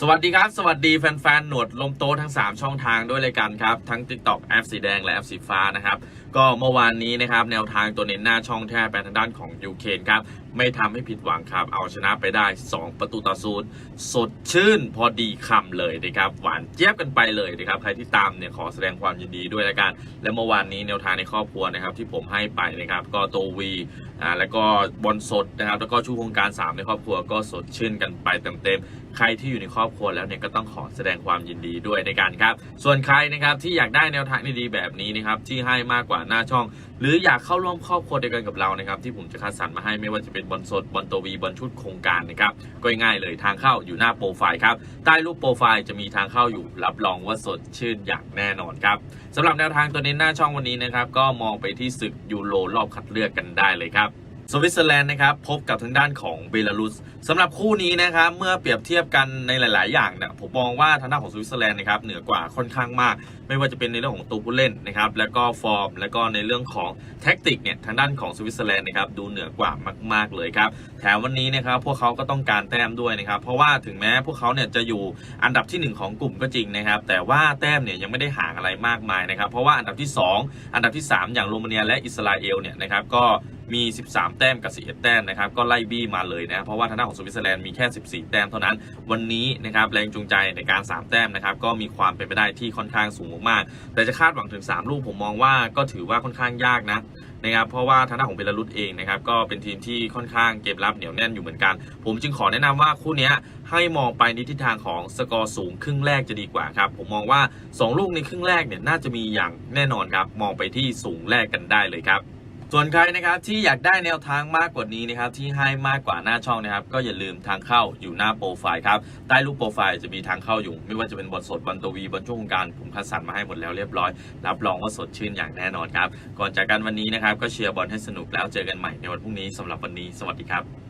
สวัสดีครับ สวัสดีแฟนๆ หนวดลมโตทั้ง 3 ช่องทางด้วยเลยกันครับ ทั้ง TikTok แอปสีแดงและแอปสีฟ้านะครับ ก็เมื่อวานนี้นะครับ แนวทางตัวเน้นหน้าช่องแท้ไปทางด้านของยูเครนครับ ไม่ทำให้ผิดหวังครับ เอาชนะไปได้ 2 ประตูต่อศูนย์สดชื่นพอดีคำเลยนะครับ หวานเจี๊ยบกันไปเลยนะครับ ใครที่ตามเนี่ยขอแสดงความยินดีด้วยล้วกัน และเมื่อวานนี้แนวทางในครอบครัวนะครับที่ผมให้ไปนะครับ ก็โตวีอ่าแล้วก็บอลสดนะครับ แล้วก็ชูโครงการ 3 ในครอบครัวก็สดชื่นกันไปเต็มๆใครที่อยู่ในครอบครัวแล้วเนี่ยก็ต้องขอแสดงความยินดีด้วยในการครับ ส่วนใครนะครับที่อยากได้แนวทางดีๆแบบนี้นะครับที่ให้มากกว่าหน้าช่อง หรืออยากเข้าร่วมครอบครัวเดียวกันกับเรานะครับที่ผมจะคัดสรรมาให้ไม่ว่าจะเป็นบอลสดบอลตัววีบอลชุดโครงการนะครับก็ง่ายเลยทางเข้าอยู่หน้าโปรไฟล์ครับใต้รูปโปรไฟล์จะมีทางเข้าอยู่รับรองว่าสดชื่นอย่างแน่นอนครับสำหรับแนวทางตัวนี้หน้าช่องวันนี้นะครับก็มองไปที่ศึกยูโรรอบคัดเลือกกันได้เลยครับ สวิตเซอร์แลนด์นะครับพบกับทางด้านของเบลารุสสำหรับคู่นี้นะครับเมื่อเปรียบเทียบกันในหลาย ๆ อย่างเนี่ยผมมองว่าทางด้านของสวิตเซอร์แลนด์นะครับเหนือกว่าค่อนข้างมาก ไม่ว่าจะเป็นในเรื่องของตัวผู้เล่นนะครับแล้วก็ฟอร์ม แล้วก็ในเรื่องของแท็กติกเนี่ยทางด้านของสวิตเซอร์แลนด์นะครับดูเหนือกว่ามาก ๆ เลยครับแถมวันนี้นะครับพวกเขาก็ต้องการแต้มด้วยนะครับเพราะว่าถึงแม้พวกเขาเนี่ยจะอยู่อันดับทีหนึ่1 ของกลุ่มก็จริงนะครับแต่ว่าแต้มเนี่ยยังไม่ได้ห่างอะไรมากมายนะครับเพราะว่าอันดับที่ 2 อันดับที่ 3 อย่างโรมาเนียและอิสราเอลเนี่ยนะครับก็ มี 13 แต้มกับ 11 แต้มนะครับก็ไล่บี้มาเลยนะเพราะว่าทางด้านของสวิตเซอร์แลนด์มีแค่ 14 แต้มเท่านั้น วันนี้นะครับแรงจูงใจในการ 3 แต้มนะครับก็มีความเป็นไปได้ที่ค่อนข้างสูงมากๆแต่จะคาดหวังถึง 3 ลูกผมมองว่าก็ถือว่าค่อนข้างยากนะนะครับเพราะว่าทางด้านของเบลารุสเองนะครับก็เป็นทีมที่ค่อนข้างเกมรับเหนียวแน่นอยู่เหมือนกัน ผมจึงขอแนะนำว่าคู่นี้ให้มองไปในทิศทางของสกอร์สูงครึ่งแรกจะดีกว่าครับผมมองว่า 2 ลูกในครึ่งแรกเนี่ยน่าจะมีอย่างแน่นอนครับมองไปที่สูงแรกกันได้เลยครับ ส่วนใครนะครับที่อยากได้แนวทางมากกว่านี้นะครับที่ให้มากกว่าหน้าช่องนะครับ ก็อย่าลืมทางเข้าอยู่หน้าโปรไฟล์ครับใต้รูปโปรไฟล์จะมีทางเข้าอยู่ ไม่ว่าจะเป็นบทสดบอลตัววีบอลช่วงการผมคัดสรรมาให้หมดแล้วเรียบร้อย รับรองว่าสดชื่นอย่างแน่นอนครับ ก่อนจากกันวันนี้นะครับก็เชียร์บอลให้สนุกแล้วเจอกันใหม่ในวันพรุ่งนี้สำหรับวันนี้สวัสดีครับ